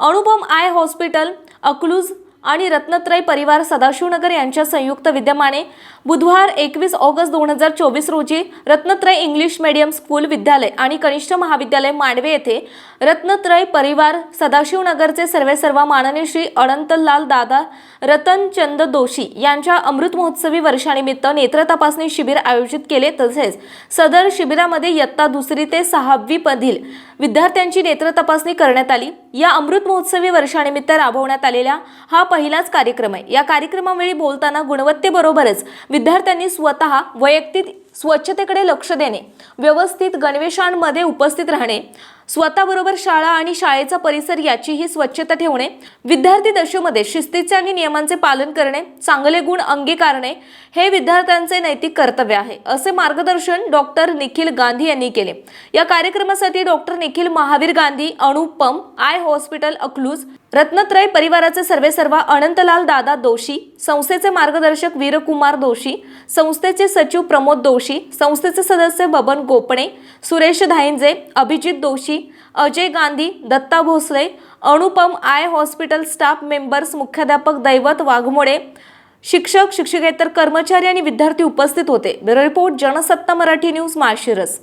Anupam eye hospital Akluj आणि रत्नत्रय परिवार सदाशिवनगर यांच्या संयुक्त विद्यमाने बुधवार एकवीस ऑगस्ट दोन हजार चोवीस रोजी रत्नत्रय इंग्लिश मीडियम स्कूल विद्यालय आणि कनिष्ठ महाविद्यालय मांडवे येथे रत्नत्रय परिवार सदाशिवनगरचे सर्वेसर्वा माननीय श्री अनंतलाल दादा रतनचंद दोशी यांच्या अमृत महोत्सवी वर्षानिमित्त नेत्र तपासणी शिबिर आयोजित केले तसेच सदर शिबिरामध्ये इयत्ता दुसरी ते सहावीमधील विद्यार्थ्यांची नेत्र तपासणी करण्यात आली. या अमृत महोत्सवी वर्षानिमित्त राबवण्यात आलेला हा पहिलाच कार्यक्रम आहे. या कार्यक्रमावेळी बोलताना गुणवत्तेबरोबरच विद्यार्थ्यांनी स्वतः वैयक्तिक स्वच्छतेकडे लक्ष देणे व्यवस्थित गणवेशांमध्ये उपस्थित राहणे स्वतःबरोबर शाळा आणि शाळेचा परिसर याचीही स्वच्छता ठेवणे विद्यार्थी दशेमध्ये शिस्तीचे आणि नियमांचे पालन करणे चांगले गुण अंगीकारणे हे विद्यार्थ्यांचे नैतिक कर्तव्य आहे असे मार्गदर्शन डॉक्टर निखिल गांधी यांनी केले. या कार्यक्रमासाठी doctor Nikhil Mahavir Gandhi Anupam eye hospital Akluj रत्नत्रय परिवाराचे सर्वेसर्वा अनंतलाल दादा दोशी संस्थेचे मार्गदर्शक वीरकुमार दोशी संस्थेचे सचिव प्रमोद दोशी संस्थेचे सदस्य Baban Gopane Suresh Dhayanje Abhijit Doshi Ajay Gandhi Datta Bhosale Anupam eye hospital staff members मुख्याध्यापक दैवत वाघमोडे शिक्षक शिक्षकेतर कर्मचारी आणि विद्यार्थी उपस्थित होते. Bureau report Jansatta Marathi news Malshiras.